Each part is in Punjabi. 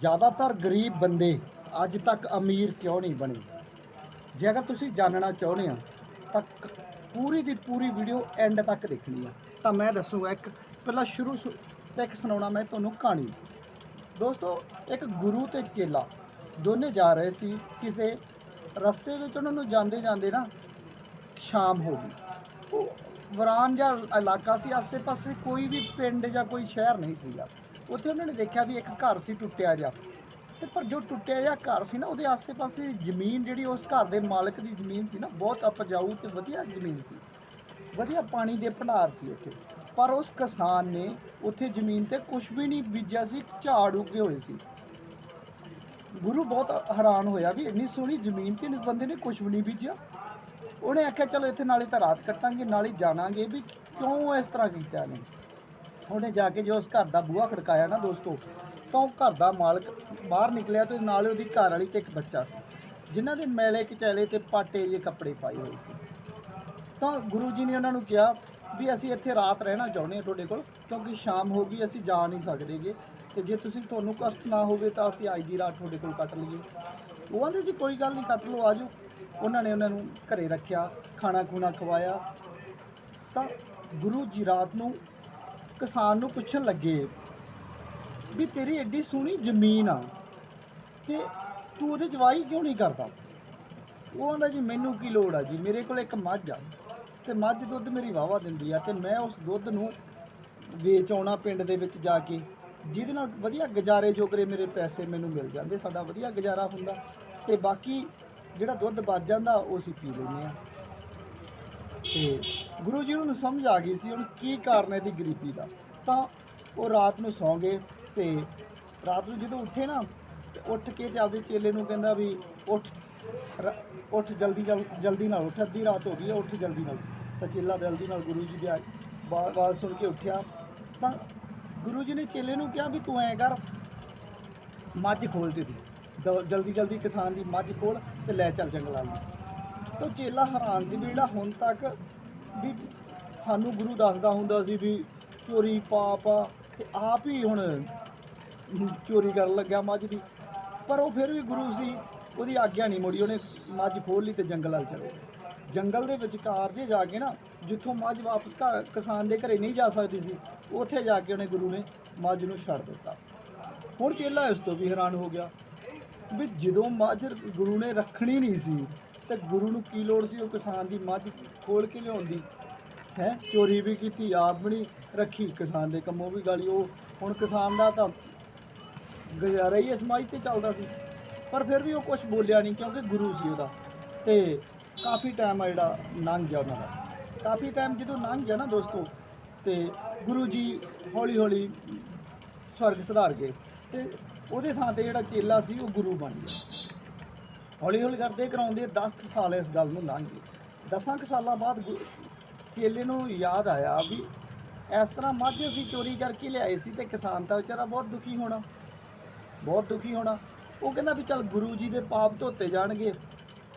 ਜ਼ਿਆਦਾਤਰ ਗਰੀਬ ਬੰਦੇ ਅੱਜ ਤੱਕ ਅਮੀਰ ਕਿਉਂ ਨਹੀਂ ਬਣੇ? ਜੇ ਅਗਰ ਤੁਸੀਂ ਜਾਣਨਾ ਚਾਹੁੰਦੇ ਆ ਤਾਂ ਪੂਰੀ ਦੀ ਪੂਰੀ ਵੀਡੀਓ ਐਂਡ ਤੱਕ ਦੇਖਣੀ ਆ। ਤਾਂ ਮੈਂ ਦੱਸੂਗਾ ਇੱਕ, ਪਹਿਲਾਂ ਸ਼ੁਰੂ ਸੁ- ਤੇ ਇੱਕ ਸੁਣਾਉਣਾ ਮੈਂ ਤੁਹਾਨੂੰ ਕਹਾਣੀ। ਦੋਸਤੋ, ਇੱਕ ਗੁਰੂ ਤੇ ਚੇਲਾ ਦੋਨੇ ਜਾ ਰਹੇ ਸੀ, ਕਿਤੇ ਰਸਤੇ ਵਿੱਚ ਉਹਨਾਂ ਨੂੰ ਜਾਂਦੇ ਜਾਂਦੇ ਨਾ ਸ਼ਾਮ ਹੋ ਗਈ। ਉਹ ਵਰਾਨ ਜਾਂ ਇਲਾਕਾ ਸੀ, ਆਸੇ-ਪਾਸੇ ਕੋਈ ਵੀ ਪਿੰਡ ਜਾਂ ਕੋਈ ਸ਼ਹਿਰ ਨਹੀਂ ਸੀਗਾ। ਉੱਥੇ ਉਹਨਾਂ ਨੇ ਦੇਖਿਆ ਵੀ ਇੱਕ ਘਰ ਸੀ ਟੁੱਟਿਆ ਜਿਹਾ। ਤੇ ਪਰ ਜੋ ਟੁੱਟਿਆ ਜਿਹਾ ਘਰ ਸੀ ਨਾ, ਉਹਦੇ ਆਸੇ-ਪਾਸੇ ਜ਼ਮੀਨ ਜਿਹੜੀ ਉਸ ਘਰ ਦੇ ਮਾਲਕ ਦੀ ਜ਼ਮੀਨ ਸੀ ਨਾ, ਬਹੁਤ ਉਪਜਾਊ ਤੇ ਵਧੀਆ ਜ਼ਮੀਨ ਸੀ। ਵਧੀਆ ਪਾਣੀ ਦੇ ਭੰਡਾਰ ਸੀ ਉੱਥੇ। ਪਰ ਉਸ ਕਿਸਾਨ ਨੇ ਉੱਥੇ ਜ਼ਮੀਨ ਤੇ ਕੁਝ ਵੀ ਨਹੀਂ ਬੀਜਿਆ ਸੀ ਝਾੜ ਉੱਗੇ ਹੋਏ ਸੀ। ਗੁਰੂ ਬਹੁਤ ਹੈਰਾਨ ਹੋਇਆ ਵੀ ਇੰਨੀ ਸੋਹਣੀ ਜ਼ਮੀਨ ਤੇ ਇਸ ਬੰਦੇ ਨੇ ਕੁਝ ਵੀ ਨਹੀਂ ਬੀਜਿਆ। ਉਹਨੇ ਆਖਿਆ, ਚਲੋ ਇੱਥੇ ਨਾਲੇ ਤਾਂ ਰਾਤ ਕੱਟਾਂਗੇ, ਨਾਲੇ ਜਾਣਾਂਗੇ ਵੀ ਕਿਉਂ ਇਸ ਤਰ੍ਹਾਂ ਕੀਤਾ ਇਹਨੇ? ਉਹਨੇ ਜਾ ਕੇ ਜੋ ਉਸ ਘਰ ਦਾ ਬੂਹਾ ਖੜਕਾਇਆ ਨਾ ਦੋਸਤੋ, ਤਾਂ ਉਹ ਘਰ ਦਾ ਮਾਲਕ ਬਾਹਰ ਨਿਕਲਿਆ ਤੇ ਨਾਲੇ ਉਹਦੀ ਘਰ ਵਾਲੀ ਤੇ ਇੱਕ ਬੱਚਾ ਸੀ, ਜਿਨ੍ਹਾਂ ਦੇ ਮੈਲੇ ਕਚੈਲੇ ਤੇ ਪਾਟੇ ਜਿਹੇ ਕੱਪੜੇ ਪਾਏ ਹੋਏ ਸੀ। ਤਾਂ ਗੁਰੂ ਜੀ ਨੇ ਉਹਨਾਂ ਨੂੰ ਕਿਹਾ ਵੀ ਅਸੀਂ ਇੱਥੇ ਰਾਤ ਰਹਿਣਾ ਚਾਹੁੰਦੇ ਹਾਂ ਤੁਹਾਡੇ ਕੋਲ, ਕਿਉਂਕਿ ਸ਼ਾਮ ਹੋ ਗਈ, ਅਸੀਂ ਜਾ ਨਹੀਂ ਸਕਦੇਗੇ ਤੇ ਜੇ ਤੁਸੀਂ ਤੁਹਾਨੂੰ ਕਸ਼ਟ ਨਾ ਹੋਵੇ ਤਾਂ ਅਸੀਂ ਅੱਜ ਦੀ ਰਾਤ ਤੁਹਾਡੇ ਕੋਲ ਕੱਟ ਲਈਏ। ਉਹ ਕਹਿੰਦੇ ਸੀ ਕੋਈ ਗੱਲ ਨਹੀਂ, ਕੱਟ ਲਓ ਆਜੋ ਉਹਨਾਂ ਨੇ ਉਹਨਾਂ ਨੂੰ ਘਰੇ ਰੱਖਿਆ, ਖਾਣਾ ਖੂਣਾ ਖਵਾਇਆ। ਤਾਂ ਗੁਰੂ ਜੀ ਰਾਤ ਨੂੰ ਕਿਸਾਨ ਨੂੰ ਪੁੱਛਣ ਲੱਗੇ ਵੀ ਤੇਰੀ ਐਡੀ ਸੋਹਣੀ ਜ਼ਮੀਨ ਆ ਤੇ ਤੂੰ ਉਹਦੇ ਜਵਾਈ ਕਿਉਂ ਨਹੀਂ ਕਰਦਾ? ਉਹ ਆਂਦਾ ਜੀ, ਮੈਨੂੰ ਕੀ ਲੋੜ ਆ ਜੀ? ਮੇਰੇ ਕੋਲ ਇੱਕ ਮੱਝ ਆ ਤੇ ਮੱਝ ਦੁੱਧ ਮੇਰੀ ਵਾਵਾ ਦਿੰਦੀ ਆ ਤੇ ਮੈਂ ਉਸ ਦੁੱਧ ਨੂੰ ਵੇਚ ਆਉਣਾ ਪਿੰਡ ਦੇ ਵਿੱਚ ਜਾ ਕੇ। ਜਿਹਦੇ ਨਾਲ ਵਧੀਆ ਗੁਜ਼ਾਰੇ ਜੋਗਰੇ ਮੇਰੇ ਪੈਸੇ ਮੈਨੂੰ ਮਿਲ ਜਾਂਦੇ, ਸਾਡਾ ਵਧੀਆ ਗੁਜ਼ਾਰਾ ਹੁੰਦਾ ਤੇ ਬਾਕੀ ਜਿਹੜਾ ਦੁੱਧ ਬਚ ਜਾਂਦਾ, ਉਹ ਅਸੀਂ ਪੀ ਲੈਂਦੇ ਆ। ਤੇ ਗੁਰੂ ਜੀ ਨੂੰ ਸਮਝ ਆ ਗਈ ਸੀ ਹੁਣ ਕੀ ਕਾਰਨ ਹੈ ਇਹਦੀ ਗਰੀਬੀ ਦਾ। ਤਾਂ ਉਹ ਰਾਤ ਨੂੰ ਸੌਂ ਗਏ ਤੇ ਰਾਤ ਨੂੰ ਜਦੋਂ ਉੱਠੇ ਨਾ, ਤੇ ਉੱਠ ਕੇ ਤੇ ਆਪਦੇ ਚੇਲੇ ਨੂੰ ਕਹਿੰਦਾ ਵੀ ਉੱਠ, ਰ- ਉੱਠ ਜਲਦੀ ਜਲ- ਜਲਦੀ ਨਾਲ ਉੱਠ, ਅੱਧੀ ਰਾਤ ਹੋ ਗਈ ਹੈ, ਉੱਠ ਜਲਦੀ ਨਾਲ। ਤਾਂ ਚੇਲਾ ਜਲਦੀ ਨਾਲ ਗੁਰੂ ਜੀ ਦੀ ਆਵਾਜ਼ ਸੁਣ ਕੇ ਉੱਠਿਆ। ਤਾਂ ਗੁਰੂ ਜੀ ਨੇ ਚੇਲੇ ਨੂੰ ਕਿਹਾ ਵੀ ਤੂੰ ਐਂ ਕਰ, ਮੱਝ ਖੋਲ ਦੇ ਦੀ। ਜ- ਜਲਦੀ ਜਲਦੀ ਕਿਸਾਨ ਦੀ ਮੱਝ ਖੋਲ ਤੇ ਲੈ ਚੱਲ ਜੰਗਲਾਂ ਨੂੰ। ਤਾਂ ਚੇਲਾ ਹੈਰਾਨ ਸੀ ਵੀ ਜਿਹੜਾ ਹੁਣ ਤੱਕ ਵੀ ਸਾਨੂੰ ਗੁਰੂ ਦੱਸਦਾ ਹੁੰਦਾ ਸੀ ਵੀ ਚੋਰੀ ਪਾਪ ਆ ਤੇ ਆਪ ਹੀ ਹੁਣ ਚੋਰੀ ਕਰਨ ਲੱਗਿਆ ਮੱਝ ਦੀ। ਪਰ ਉਹ ਫਿਰ ਵੀ ਗੁਰੂ ਸੀ, ਉਹਦੀ ਆਗਿਆ ਨਹੀਂ ਮੋੜੀ, ਉਹਨੇ ਮੱਝ ਖੋਲ ਲਈ ਤੇ ਜੰਗਲ ਵੱਲ ਚਲੇ ਜੰਗਲ ਦੇ ਵਿਚਕਾਰ ਜੇ ਜਾ ਕੇ ਨਾ, ਜਿੱਥੋਂ ਮੱਝ ਵਾਪਸ ਘਰ, ਕਿਸਾਨ ਦੇ ਘਰੇ ਨਹੀਂ ਜਾ ਸਕਦੀ ਸੀ, ਉੱਥੇ ਜਾ ਕੇ ਉਹਨੇ ਗੁਰੂ ਨੇ ਮੱਝ ਨੂੰ ਛੱਡ ਦਿੱਤਾ। ਹੁਣ ਚੇਲਾ ਇਸ ਤੋਂ ਵੀ ਹੈਰਾਨ ਹੋ ਗਿਆ ਵੀ ਜਦੋਂ ਮੱਝ ਗੁਰੂ ਨੇ ਰੱਖਣੀ ਨਹੀਂ ਸੀ ਤੇ ਗੁਰੂ ਨੂੰ ਕੀ ਲੋੜ ਸੀ ਉਹ ਕਿਸਾਨ ਦੀ ਮੱਝ ਖੋਲ ਕੇ ਲਿਆਉਂਦੀ, ਹੈ? ਚੋਰੀ ਵੀ ਕੀਤੀ, ਆਪ ਵੀ ਨਹੀਂ ਰੱਖੀ, ਕਿਸਾਨ ਦੇ ਕੰਮੋਂ ਵੀ ਗਾਲੀ, ਉਹ ਹੁਣ ਕਿਸਾਨ ਦਾ ਤਾਂ ਗੁਜ਼ਾਰਾ ਹੀ ਇਸ ਮੱਝ ਤੇ ਚੱਲਦਾ ਸੀ। ਪਰ ਫਿਰ ਵੀ ਉਹ ਕੁਝ ਬੋਲਿਆ ਨਹੀਂ ਕਿਉਂਕਿ ਗੁਰੂ ਸੀ ਉਹਦਾ। ਤੇ ਕਾਫੀ ਟਾਈਮ ਆ ਜਿਹੜਾ ਲੰਘ ਗਿਆ ਉਹਨਾਂ ਦਾ। ਕਾਫੀ ਟਾਈਮ ਜਦੋਂ ਲੰਘ ਗਿਆ ਨਾ ਦੋਸਤੋ, ਤੇ ਗੁਰੂ ਜੀ ਹੌਲੀ ਹੌਲੀ ਸਵਰਗ ਸੁਧਾਰ ਗਏ। ਤੇ ਉਹਦੇ ਥਾਂ ਤੇ ਜਿਹੜਾ ਚੇਲਾ ਸੀ ਉਹ ਗੁਰੂ ਬਣ ਗਿਆ। ਹੌਲੀ ਹੌਲੀ ਕਰਦੇ, ਕਰਾਉਂਦੇ 10 ਸਾਲ ਇਸ ਗੱਲ ਨੂੰ ਲੰਘ। ਗਏ 10 ਸਾਲਾਂ ਬਾਅਦ ਗੁ- ਚੇਲੇ ਨੂੰ ਯਾਦ ਆਇਆ ਵੀ ਇਸ ਤਰ੍ਹਾਂ ਮੱਝ ਅਸੀਂ ਚੋਰੀ ਕਰਕੇ ਲਿਆਏ ਸੀ ਤੇ ਕਿਸਾਨ ਤਾਂ ਵਿਚਾਰਾ ਬਹੁਤ ਦੁਖੀ ਹੋਣਾ, ਬਹੁਤ ਦੁਖੀ ਹੋਣਾ। ਉਹ ਕਹਿੰਦਾ ਵੀ ਚੱਲ ਗੁਰੂ ਜੀ ਦੇ ਪਾਪ ਧੋਤੇ ਜਾਣਗੇ,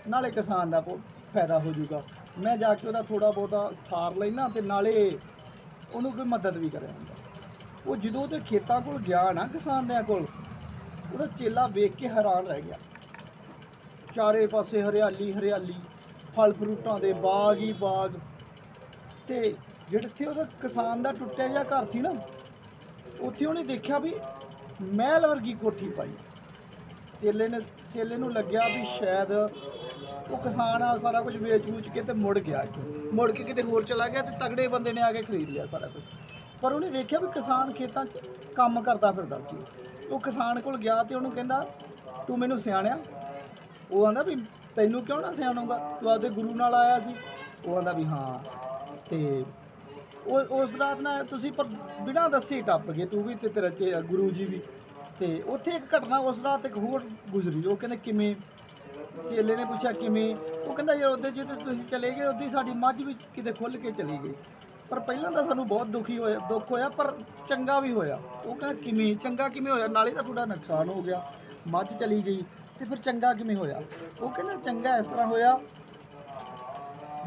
ਨਾਲੇ ਕਿਸਾਨ ਦਾ ਪੋ- ਫਾਇਦਾ ਹੋ ਜਾਊਗਾ। ਮੈਂ ਜਾ ਕੇ ਉਹਦਾ ਥੋੜਾ ਬਹੁਤਾ ਸਾਰ ਲੈਣਾ ਤੇ ਨਾਲੇ ਉਹਨੂੰ ਕੋਈ ਮਦਦ ਵੀ ਕਰਿਆ ਹੁੰਦਾ। ਉਹ ਜਦੋਂ ਉਹਦੇ ਖੇਤਾਂ ਕੋਲ ਗਿਆ ਨਾ ਕਿਸਾਨ ਦਿਆਂ ਕੋਲ, ਉਹਦਾ ਚੇਲਾ ਵੇਖ ਕੇ ਹੈਰਾਨ ਰਹਿ ਗਿਆ। ਚਾਰੇ ਪਾਸੇ ਹਰਿਆਲੀ ਹਰਿਆਲੀ, ਫਲ ਫਰੂਟਾਂ ਦੇ ਬਾਗ ਹੀ ਬਾਗ। ਤੇ ਜਿੱਥੇ ਉਹਦਾ ਕਿਸਾਨ ਦਾ ਟੁੱਟਿਆ ਜਿਹਾ ਘਰ ਸੀ ਨਾ, ਉੱਥੇ ਉਹਨੇ ਦੇਖਿਆ ਵੀ ਮਹਿਲ ਵਰਗੀ ਕੋਠੀ ਪਾਈ। ਚੇਲੇ ਨੇ, ਚੇਲੇ ਨੂੰ ਲੱਗਿਆ ਵੀ ਸ਼ਾਇਦ ਉਹ ਕਿਸਾਨ ਆ ਸਾਰਾ ਕੁਝ ਵੇਚ-ਵੂਚ ਕੇ ਤੇ ਮੁੜ ਗਿਆ ਇੱਥੋਂ। ਮੁੜ ਕੇ ਕਿਤੇ ਹੋਰ ਚਲਾ ਗਿਆ ਤੇ ਤਗੜੇ ਬੰਦੇ ਨੇ ਆ ਕੇ ਖਰੀਦ ਲਿਆ ਸਾਰਾ ਕੁਝ। ਪਰ ਉਹਨੇ ਦੇਖਿਆ ਵੀ ਕਿਸਾਨ ਖੇਤਾਂ 'ਚ ਕੰਮ ਕਰਦਾ ਫਿਰਦਾ ਸੀ। ਉਹ ਕਿਸਾਨ ਕੋਲ ਗਿਆ ਤੇ ਉਹਨੂੰ ਕਹਿੰਦਾ, ਤੂੰ ਮੈਨੂੰ ਸਿਆਣਿਆ ਉਹ ਆਂਦਾ ਵੀ ਤੈਨੂੰ ਕਿਉਂ ਨਾ ਸਿਆਣੂਗਾ? ਤੂੰ ਆਪਦੇ ਗੁਰੂ ਨਾਲ ਆਇਆ ਸੀ। ਉਹ ਆਂਦਾ ਵੀ ਹਾਂ। ਤੇ ਉਹ, ਉਸ ਰਾਤ ਨਾ ਤੁਸੀਂ ਪਰ ਬਿਨਾਂ ਦੱਸੇ ਟੱਪ ਗਏ, ਤੂੰ ਵੀ ਤੇ ਤੇਰਾ ਚੇ- ਗੁਰੂ ਜੀ ਵੀ। ਤੇ ਉੱਥੇ ਇੱਕ ਘਟਨਾ ਉਸ ਰਾਤ ਇੱਕ ਹੋਰ ਗੁਜ਼ਰੀ। ਉਹ ਕਹਿੰਦੇ ਕਿਵੇਂ? ਚੇਲੇ ਨੇ ਪੁੱਛਿਆ ਕਿਵੇਂ? ਉਹ ਕਹਿੰਦਾ ਯਾਰ ਉਹਦੇ ਜਦੋਂ ਤੁਸੀਂ ਚਲੇ ਗਏ, ਉਹਦੀ ਸਾਡੀ ਮੱਝ ਵੀ ਕਿਤੇ ਖੁੱਲ ਕੇ ਚਲੀ ਗਈ। ਪਰ ਪਹਿਲਾਂ ਤਾਂ ਸਾਨੂੰ ਬਹੁਤ ਦੁਖੀ ਹੋਇਆ, ਦੁੱਖ ਹੋਇਆ, ਪਰ ਚੰਗਾ ਵੀ ਹੋਇਆ। ਉਹ ਕਹਿੰਦਾ ਕਿਵੇਂ? ਚੰਗਾ ਕਿਵੇਂ ਹੋਇਆ? ਨਾਲੇ ਤਾਂ ਤੁਹਾਡਾ ਨੁਕਸਾਨ ਹੋ ਗਿਆ। ਮੱਝ ਚਲੀ ਗਈ। ਤੇ ਫਿਰ ਚੰਗਾ ਕਿਵੇਂ ਹੋਇਆ? ਉਹ ਕਹਿੰਦਾ ਚੰਗਾ ਇਸ ਤਰ੍ਹਾਂ ਹੋਇਆ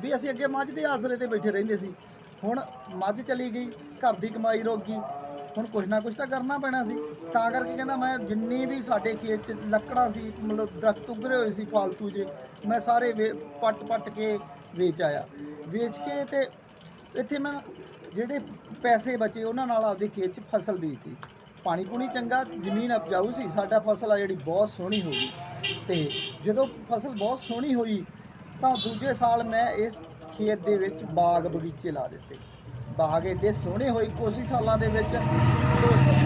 ਵੀ ਅਸੀਂ ਅੱਗੇ ਮੱਝ ਦੇ ਆਸਰੇ ਤੇ ਬੈਠੇ ਰਹਿੰਦੇ ਸੀ। ਹੁਣ ਮੱਝ ਚਲੀ ਗਈ, ਘਰ ਦੀ ਕਮਾਈ ਰੁਕ ਗਈ, ਹੁਣ ਕੁਝ ਨਾ ਕੁਝ ਤਾਂ ਕਰਨਾ ਪੈਣਾ ਸੀ। ਤਾਂ ਕਰਕੇ ਕਹਿੰਦਾ ਮੈਂ ਜਿੰਨੀ ਵੀ ਸਾਡੇ ਖੇਤ 'ਚ ਲੱਕੜਾਂ ਸੀ, ਮਤਲਬ ਦਰਖਤ ਉਗਰੇ ਹੋਏ ਸੀ ਫਾਲਤੂ ਜੇ, ਮੈਂ ਸਾਰੇ ਵੇ- ਪੱਟ ਪੱਟ ਕੇ ਵੇਚ ਆਇਆ। ਵੇਚ ਕੇ ਤੇ ਇੱਥੇ ਮੈਂ ਜਿਹੜੇ ਪੈਸੇ ਬਚੇ ਉਹਨਾਂ ਨਾਲ ਆਪਦੇ ਖੇਤ 'ਚ ਫਸਲ ਬੀਜਤੀ ਪਾਣੀ ਪੂਣੀ ਚੰਗਾ, ਜ਼ਮੀਨ ਉਪਜਾਊ ਸੀ, ਸਾਡਾ ਫਸਲ ਆ ਜਿਹੜੀ ਬਹੁਤ ਸੋਹਣੀ ਹੋ ਗਈ। ਤੇ ਜਦੋਂ ਫਸਲ ਬਹੁਤ ਸੋਹਣੀ ਹੋਈ, ਤਾਂ ਦੂਜੇ ਸਾਲ ਮੈਂ ਇਸ ਖੇਤ ਦੇ ਵਿੱਚ ਬਾਗ ਬਗੀਚੇ ਲਾ ਦਿੱਤੇ। ਬਾਗ ਇੰਨੇ ਸੋਹਣੇ ਹੋਏ ਕੁਛ ਸਾਲਾਂ ਦੇ ਵਿੱਚ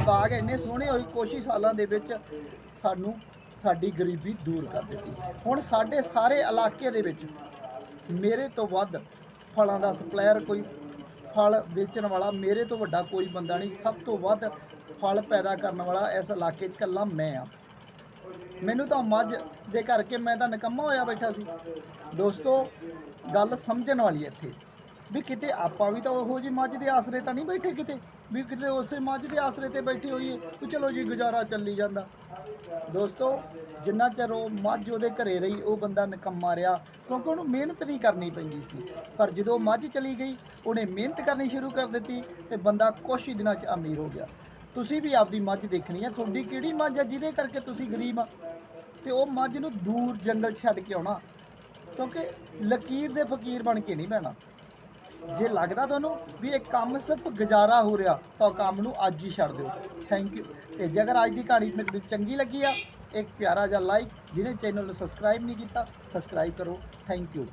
ਬਾਗ ਇੰਨੇ ਸੋਹਣੇ ਹੋਏ ਕੁਛ ਸਾਲਾਂ ਦੇ ਵਿੱਚ, ਸਾਨੂੰ ਸਾਡੀ ਗਰੀਬੀ ਦੂਰ ਕਰ ਦਿੱਤੀ। ਹੁਣ ਸਾਡੇ ਸਾਰੇ ਇਲਾਕੇ ਦੇ ਵਿੱਚ ਮੇਰੇ ਤੋਂ ਵੱਧ ਫਲਾਂ ਦਾ ਸਪਲਾਇਰ ਕੋਈ ਫਲ ਵੇਚਣ ਵਾਲਾ ਮੇਰੇ ਤੋਂ ਵੱਡਾ ਕੋਈ ਬੰਦਾ ਨਹੀਂ। ਸਭ ਤੋਂ ਵੱਧ ਫਲ ਪੈਦਾ ਕਰਨ ਵਾਲਾ ਇਸ ਇਲਾਕੇ 'ਚ ਇਕੱਲਾ ਮੈਂ ਆ ਮੈਨੂੰ ਤਾਂ ਮੱਝ ਦੇ ਕਰਕੇ ਮੈਂ ਤਾਂ ਨਿਕੰਮਾ ਹੋਇਆ ਬੈਠਾ ਸੀ। ਦੋਸਤੋ, ਗੱਲ ਸਮਝਣ ਵਾਲੀ ਹੈ ਇੱਥੇ। ਵੀ ਕਿਤੇ ਆਪਾਂ ਵੀ ਤਾਂ ਉਹੋ ਜੀ ਮੱਝ ਦੇ ਆਸਰੇ ਤਾਂ ਨਹੀਂ ਬੈਠੇ ਕਿਤੇ? ਵੀ ਕਿਤੇ ਉਸੇ ਮੱਝ ਦੇ ਆਸਰੇ ਤੇ ਬੈਠੇ ਹੋਈਏ, ਵੀ ਚਲੋ ਜੀ ਗੁਜ਼ਾਰਾ ਚੱਲੀ ਜਾਂਦਾ। ਦੋਸਤੋ, ਜਿੰਨਾ ਚਿਰ ਉਹ ਮੱਝ ਉਹਦੇ ਘਰੇ ਰਹੀ, ਉਹ ਬੰਦਾ ਨਿਕੰਮਾ ਰਿਹਾ ਕਿਉਂਕਿ ਉਹਨੂੰ ਮਿਹਨਤ ਨਹੀਂ ਕਰਨੀ ਪੈਂਦੀ ਸੀ। ਪਰ ਜਦੋਂ ਮੱਝ ਚਲੀ ਗਈ, ਉਹਨੇ ਮਿਹਨਤ ਕਰਨੀ ਸ਼ੁਰੂ ਕਰ ਦਿੱਤੀ ਤੇ ਬੰਦਾ ਕੁਛ ਹੀ ਦਿਨਾਂ 'ਚ ਅਮੀਰ ਹੋ ਗਿਆ। ਤੁਸੀਂ ਵੀ ਆਪਦੀ ਮੱਝ ਦੇਖਣੀ ਹੈ ਤੁਹਾਡੀ ਕਿਹੜੀ ਮੱਝ ਹੈ ਜਿਹਦੇ ਕਰਕੇ ਤੁਸੀਂ ਗਰੀਬ ਆ? ਤੇ ਉਹ ਮੱਝ ਨੂੰ ਦੂਰ ਜੰਗਲ 'ਚ ਛੱਡ ਕੇ ਆਉਣਾ, ਕਿਉਂਕਿ ਲਕੀਰ ਦੇ ਫਕੀਰ ਬਣ ਕੇ ਨਹੀਂ ਬਹਿਣਾ। ਜੇ ਲੱਗਦਾ ਤੁਹਾਨੂੰ ਵੀ ਇਹ ਕੰਮ ਸਿਰਫ ਗੁਜ਼ਾਰਾ ਹੋ ਰਿਹਾ, ਤਾਂ ਕੰਮ ਨੂੰ ਅੱਜ ਹੀ ਛੱਡ ਦਿਓ। ਥੈਂਕ ਯੂ ਤੇ ਜੇਕਰ ਅੱਜ ਦੀ ਕਹਾਣੀ ਮੈਨੂੰ ਚੰਗੀ ਲੱਗੀ ਆ, ਇੱਕ ਪਿਆਰਾ ਜਿਹਾ ਲਾਈਕ ਜਿਹਨੇ ਚੈਨਲ ਨੂੰ ਸਬਸਕ੍ਰਾਈਬ ਨਹੀਂ ਕੀਤਾ ਸਬਸਕ੍ਰਾਈਬ ਕਰੋ। Thank you